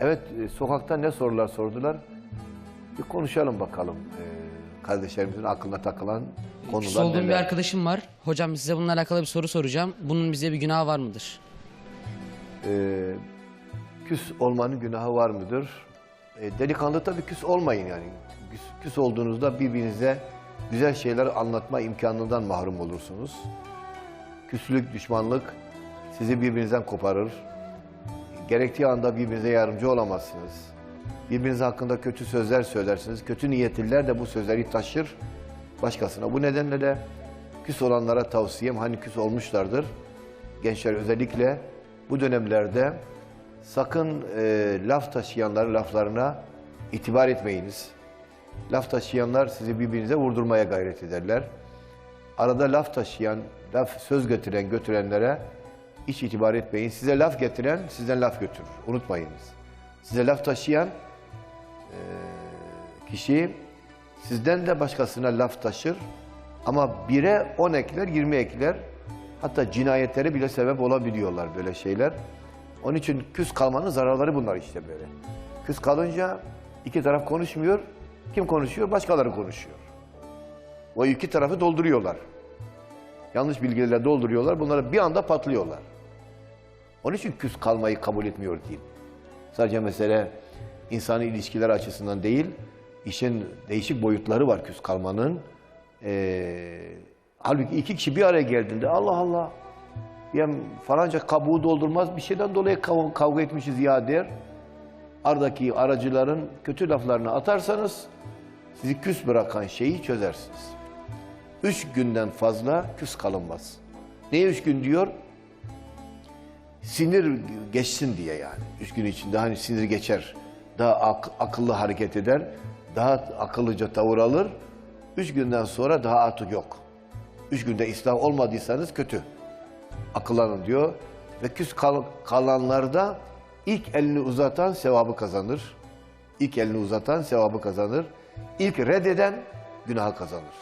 Evet, e, sokakta ne sorular sordular? Bir konuşalım bakalım. Ee, kardeşlerimizin aklına takılan konular Küs olduğum bir neler? arkadaşım var. Hocam size bununla alakalı bir soru soracağım. Bunun bize bir günahı var mıdır? Ee, küs olmanın günahı var mıdır? Ee, delikanlı tabii küs olmayın yani. Küs, küs olduğunuzda birbirinize güzel şeyler anlatma imkanından mahrum olursunuz. Küslük, düşmanlık sizi birbirinizden koparır. Gerektiği anda birbirinize yardımcı olamazsınız. Birbiriniz hakkında kötü sözler söylersiniz. Kötü niyetliler de bu sözleri taşır başkasına. Bu nedenle de küs olanlara tavsiyem hani küs olmuşlardır. Gençler özellikle bu dönemlerde sakın e, laf taşıyanların laflarına itibar etmeyiniz. Laf taşıyanlar sizi birbirinize vurdurmaya gayret ederler. Arada laf taşıyan, laf söz getiren götürenlere hiç itibar etmeyin. Size laf getiren sizden laf götürür. Unutmayınız. Size laf taşıyan e, kişi sizden de başkasına laf taşır. Ama bire on ekler, yirmi ekler. Hatta cinayetlere bile sebep olabiliyorlar böyle şeyler. Onun için küs kalmanın zararları bunlar işte böyle. Küs kalınca iki taraf konuşmuyor. Kim konuşuyor? Başkaları konuşuyor. O iki tarafı dolduruyorlar. Yanlış bilgilerle dolduruyorlar. Bunları bir anda patlıyorlar. Onun için küs kalmayı kabul etmiyor din. Sadece mesele insani ilişkiler açısından değil, işin değişik boyutları var küs kalmanın. Ee, halbuki iki kişi bir araya geldiğinde Allah Allah ya falanca kabuğu doldurmaz bir şeyden dolayı kav- kavga etmişiz ya der. Aradaki aracıların kötü laflarını atarsanız sizi küs bırakan şeyi çözersiniz. Üç günden fazla küs kalınmaz. Niye üç gün diyor? Sinir geçsin diye yani. Üç gün içinde hani sinir geçer. Daha ak- akıllı hareket eder. Daha akıllıca tavır alır. Üç günden sonra daha artık yok. Üç günde ıslah olmadıysanız kötü. Akıllanın diyor. Ve küs kal- kalanlarda ilk elini uzatan sevabı kazanır. İlk elini uzatan sevabı kazanır. İlk reddeden günahı kazanır.